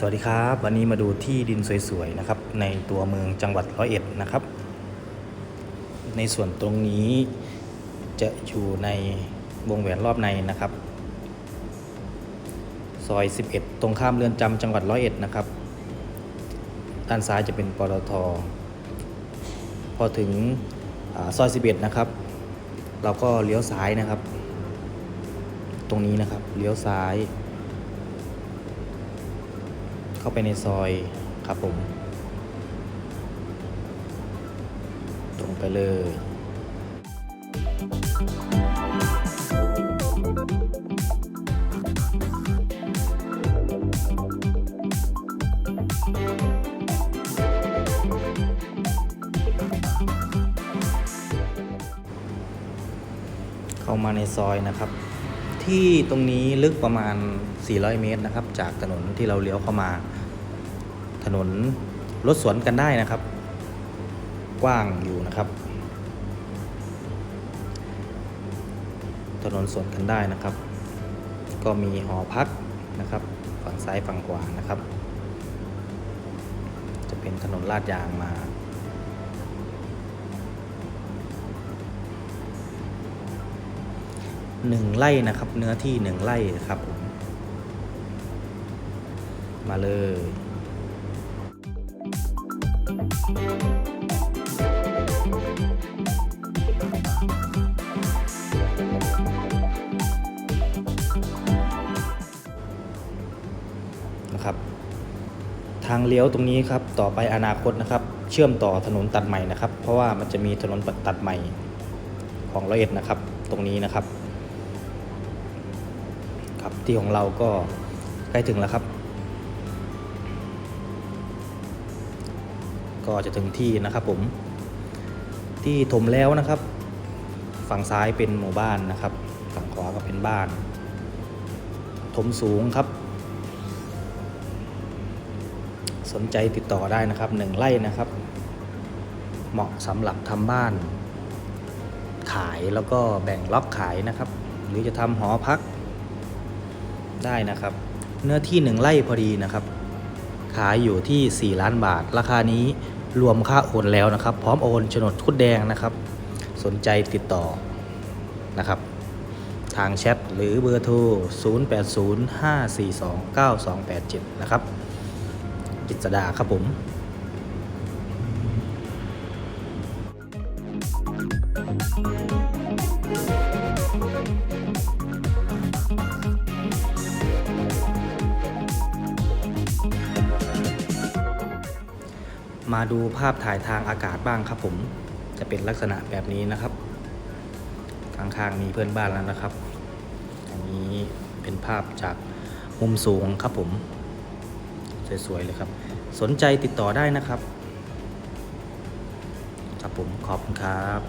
สวัสดีครับ วันนี้มาดูที่ดินสวยๆนะครับ ในตัวเมืองจังหวัดร้อยเอ็ดนะครับ ในส่วนตรงนี้จะอยู่ในวงแหวนรอบในนะครับ ซอย 11 ตรงข้ามเรือนจำจังหวัดร้อยเอ็ดนะครับ ด้านซ้ายจะเป็นปตท พอถึงอซอย 11 นะครับ เราก็เลี้ยวซ้ายนะครับ ตรงนี้นะครับเลี้ยวซ้าย เข้าไปในซอยครับผม ตรงไปเลยเข้ามาในซอยนะครับ ที่ตรงนี้ลึกประมาณ 400 เมตรนะครับ จากถนนที่เราเลี้ยวเข้ามา ถนนรถสวนกันได้นะครับ กว้างอยู่นะครับ ถนนสวนกันได้นะครับ ก็มีหอพักนะครับ ฝั่งซ้ายฝั่งขวานะครับ จะเป็นถนนลาดยางมา หนึ่งไร่นะครับ เนื้อที่หนึ่งไร่ครับผมมาเลยนะครับ ทางเลี้ยวตรงนี้ครับ ต่อไปอนาคตนะครับ เชื่อมต่อถนนตัดใหม่นะครับ เพราะว่ามันจะมีถนนตัดใหม่ของร้อยเอ็ดนะครับ ตรงนี้นะครับ ครับที่ของเราก็ใกล้ถึงแล้วครับ ก็จะถึงที่นะครับผมที่ถมแล้วนะครับ ฝั่งซ้ายเป็นหมู่บ้านนะครับ ฝั่งขวาก็เป็นบ้าน ถมสูงครับ สนใจติดต่อได้นะครับหนึ่งไร่นะครับ เหมาะสำหรับทำบ้านขายแล้วก็แบ่งล็อกขายนะครับ หรือจะทำหอพัก ได้นะครับ เนื้อที่หนึ่งไร่พอดีนะครับ ขายอยู่ที่ 4 ล้านบาท ราคานี้รวมค่าโอนแล้วนะครับ พร้อมโอนโฉนดคุดแดงนะครับ สนใจติดต่อนะครับ ทางแชทหรือเบอร์โทร 0805429287 นะครับกิจสดาครับผม มาดูภาพถ่ายทางอากาศบ้างครับผมจะเป็นลักษณะแบบนี้นะครับ ข้างๆมีเพื่อนบ้านแล้วนะครับ อันนี้เป็นภาพจากมุมสูงครับผม สวยๆเลยครับ สนใจติดต่อได้นะครับ ครับผมขอบคุณครับ